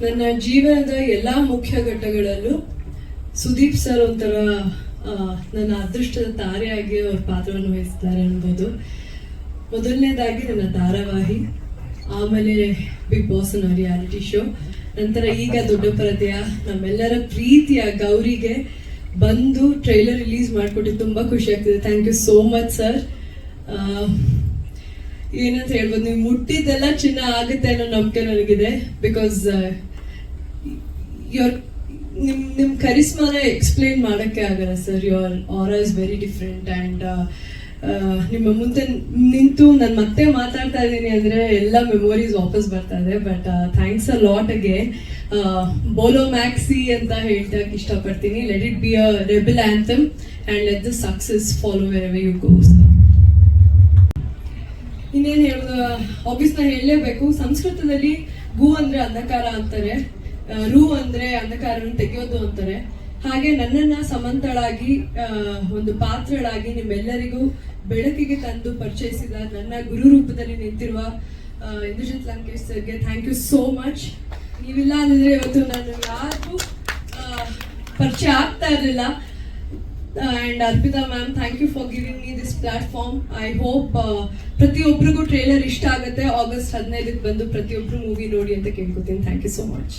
ನನ್ನ ಜೀವನದ ಎಲ್ಲ ಮುಖ್ಯ ಘಟ್ಟಗಳಲ್ಲೂ ಸುದೀಪ್ ಸರ್ ಒಂಥರ ನನ್ನ ಅದೃಷ್ಟದ ತಾರೆಯಾಗಿ ಅವ್ರ ಪಾತ್ರವನ್ನು ವಹಿಸ್ತಾರೆ ಅನ್ಬೋದು. ಮೊದಲನೇದಾಗಿ ನನ್ನ ಧಾರಾವಾಹಿ ಆಮೇಲೆ ಬಿಗ್ ಬಾಸ್ ಅನ್ನೋ ರಿಯಾಲಿಟಿ ಶೋ ನಂತರ ಈಗ ದೊಡ್ಡ ಪರದೆಯ ನಮ್ಮೆಲ್ಲರ ಪ್ರೀತಿಯ ಗೌರಿಗೆ ಬಂದು ಟ್ರೈಲರ್ ರಿಲೀಸ್ ಮಾಡಿಕೊಟ್ಟಿದ್ದು ತುಂಬ ಖುಷಿ ಆಗ್ತಿದೆ. Thank you so much sir ಏನಂತ ಹೇಳ್ಬೋದು, ನೀವು ಮುಟ್ಟಿದ್ದೆಲ್ಲ ಚಿನ್ನ ಆಗುತ್ತೆ ಅನ್ನೋ ನಂಬಿಕೆ ನನಗಿದೆ. ಬಿಕಾಸ್ ಯುವರ್ ನಿಮ್ ನಿಮ್ ಕರಿಸ್ಮಾನ ಎಕ್ಸ್ಪ್ಲೇನ್ ಮಾಡೋಕ್ಕೆ ಆಗಲ್ಲ sir your aura is very different and ನಿಮ್ಮ ಮುಂದೆ ನಿಂತು ನಾನು ಮತ್ತೆ ಮಾತಾಡ್ತಾ ಇದ್ದೀನಿ ಅಂದರೆ ಎಲ್ಲ ಮೆಮೊರೀಸ್ ವಾಪಸ್ ಬರ್ತಾ ಇದೆ. ಬಟ್ ಥ್ಯಾಂಕ್ಸ್ ಅ ಲಾಟ್ ಅಗೆ ಬೋಲೋ ಮ್ಯಾಕ್ಸಿ ಅಂತ ಹೇಳ್ತಕ್ಕೆ ಇಷ್ಟಪಡ್ತೀನಿ. Let it be a rebel anthem and let the success follow where you go ಇನ್ನೇನು ಹೇಳೋದು ಆಬ್ವಿಯಸ್ನ ಹೇಳಲೇಬೇಕು. ಸಂಸ್ಕೃತದಲ್ಲಿ ಗು ಅಂದ್ರೆ ಅಂಧಕಾರ ಅಂತಾರೆ. ರು ಅಂದ್ರೆ ಅಂಧಕಾರವನ್ನು ತೆಗೆಯೋದು ಅಂತಾರೆ. ಹಾಗೆ ನನ್ನನ್ನ ಸಮಂತಳಾಗಿ ಒಂದು ಪಾತ್ರಳಾಗಿ ನಿಮ್ಮೆಲ್ಲರಿಗೂ ಬೆಳಕಿಗೆ ತಂದು ಪರಿಚಯಿಸಿದ ನನ್ನ ಗುರು ರೂಪದಲ್ಲಿ ನಿಂತಿರುವ ಇಂದ್ರಜಿತ್ ಲಂಕೇಶ್ ಸರ್ಗೆ ಥ್ಯಾಂಕ್ ಯು ಸೋ ಮಚ್ ನೀವಿಲ್ಲ ಅಂದಿದ್ರೆ ಇವತ್ತು ನಾನು ಯಾರಿಗೂ ಆ, ಪರಿಚಯ ಆಗ್ತಾ ಇರಲಿಲ್ಲ. And Arpitha ma'am thank you for platform I hope ಪ್ರತಿಯೊಬ್ಬರಿಗೂ ಟ್ರೇಲರ್ ಇಷ್ಟ ಆಗುತ್ತೆ. ಆಗಸ್ಟ್ ಹದಿನೈದಕ್ಕೆ ಬಂದು ಪ್ರತಿಯೊಬ್ಬರು ಮೂವಿ ನೋಡಿ ಅಂತ ಕೇಳ್ಕೊತೀನಿ. Thank you so much